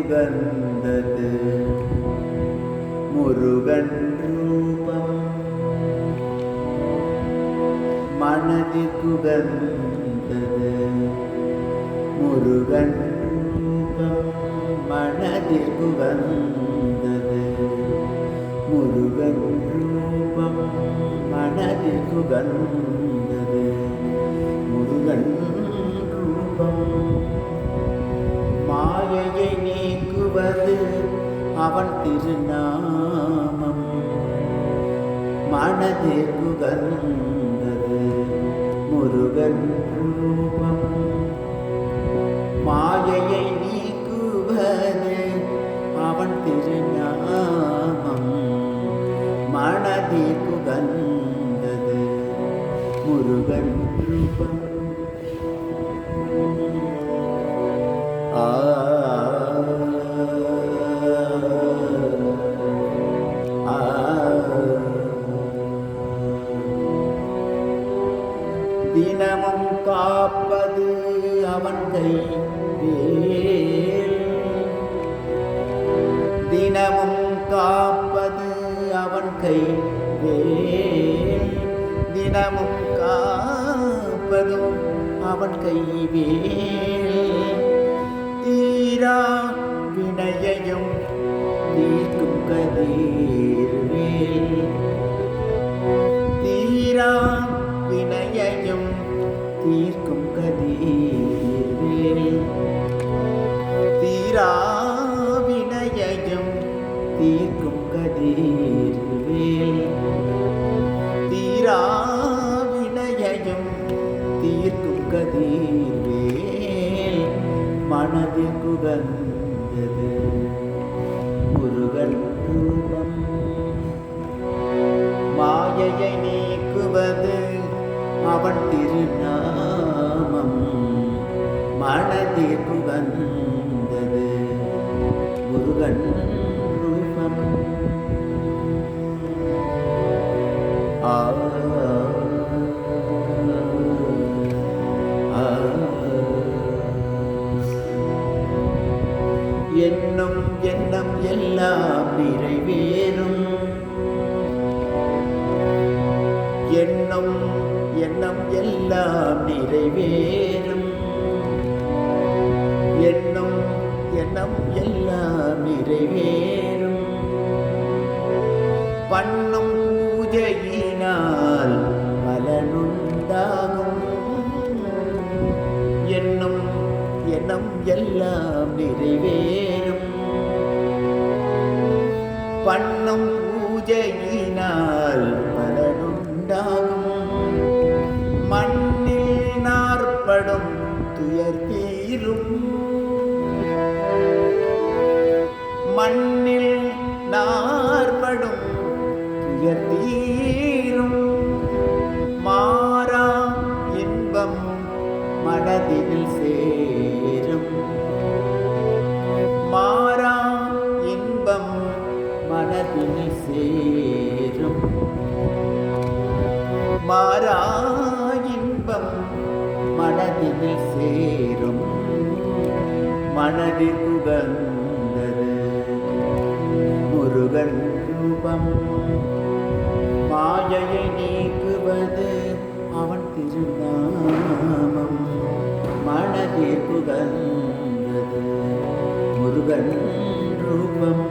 மனதிற்குகந்தது முருகன் ரூபம் மனதிற்குகந்தது முருகன் ரூபம் மனதிற்குகந்தது மனதிற்குகந்தது முருகன் ரூபம். மாயையை நீக்குவது அவன் திருநாமம். மனதிற்குகந்தது முருகன் ரூபம். மாயையை நீக்குவது அவன் திருநாமம். மனதிற்குகந்தது முருகன் ரூபம் ஆ ஆ தினமும் காப்பது அவன் கை வேல் தினமும் காப்பது அவன் கை வேல் தினமும் காப்பதும் அவன் கைவேல். தீரா வினையையும் தீர்க்கும் கதீர்வேல். தீரா வினையையும் தீர்க்கும் கதீர்வேல். தீரா வினையையும் தீர்க்கும் கதீர்வேல். தீரா கதீர்வேல் மனதில் குகந்தது. முருகன் ரூபம் மாயையை நீக்குவது அவன் திருநாமம். மனதில் புகந்தது முருகன் ரூபம் ஆ. என்னும் எண்ணம் எல்லாம் நிறைவேறும். எண்ணம் எண்ணம் எல்லாம் நிறைவேறும். எண்ணம் எண்ணம் எல்லாம் நிறைவேறும். பண்ணும் பூஜையினால் பலனுண்டாகும். எண்ணம் எண்ணம் எல்லாம் நிறைவேறும். வண்ணம் பூஜையினால் பலனுண்டாகும். மண்ணில் நாற்படும் துயர் தீரும். மண்ணில் நாற்படும் துயர் தீரும். மாறா இன்பம் மனதில் மனதில் சேரும் மனதில் உகந்தது முருகன் ரூபம் மாயையை நீக்குவது அவன் திருநாமம். மனதில் புகந்தது முருகன் ரூபம்